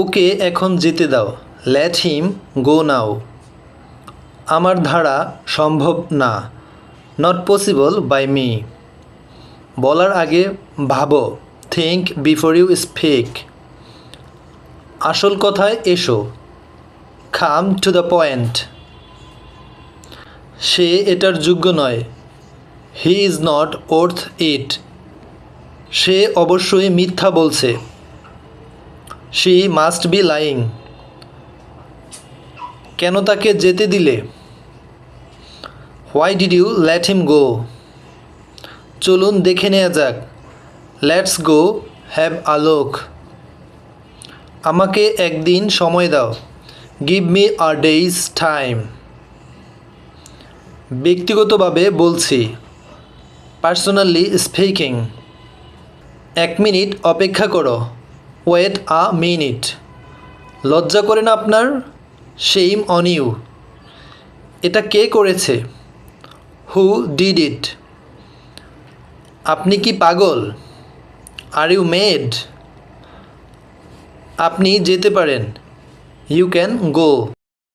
ওকে এখন যেতে দাও। লেট হিম গো নাও আমার ধারা সম্ভব না। নট পসিবল বাই মি বলার আগে ভাবো। থিঙ্ক বিফোর ইউ স্পিক আসল কথায় এসো। খাম টু দ্য পয়েন্ট সে এটার যোগ্য নয়। He is not worth it সে অবশ্যই মিথ্যা বলছে। শি মাস্ট বি লাইং কেন তাকে যেতে দিলে? Why did you let him go চলুন দেখে নেওয়া যাক। লেটস গো হ্যাভ আলোক আমাকে একদিন সময় দাও। Give me a day's time ব্যক্তিগতভাবে বলছি। পার্সোনালি স্পিকিং এক মিনিট অপেক্ষা করো। ওয়েট আ মিনিট লজ্জা করে না আপনার? সেইম অন ইউ এটা কে করেছে? হু ডিড ইট আপনি কি পাগল? আর ইউ মেড আপনি যেতে পারেন। You can go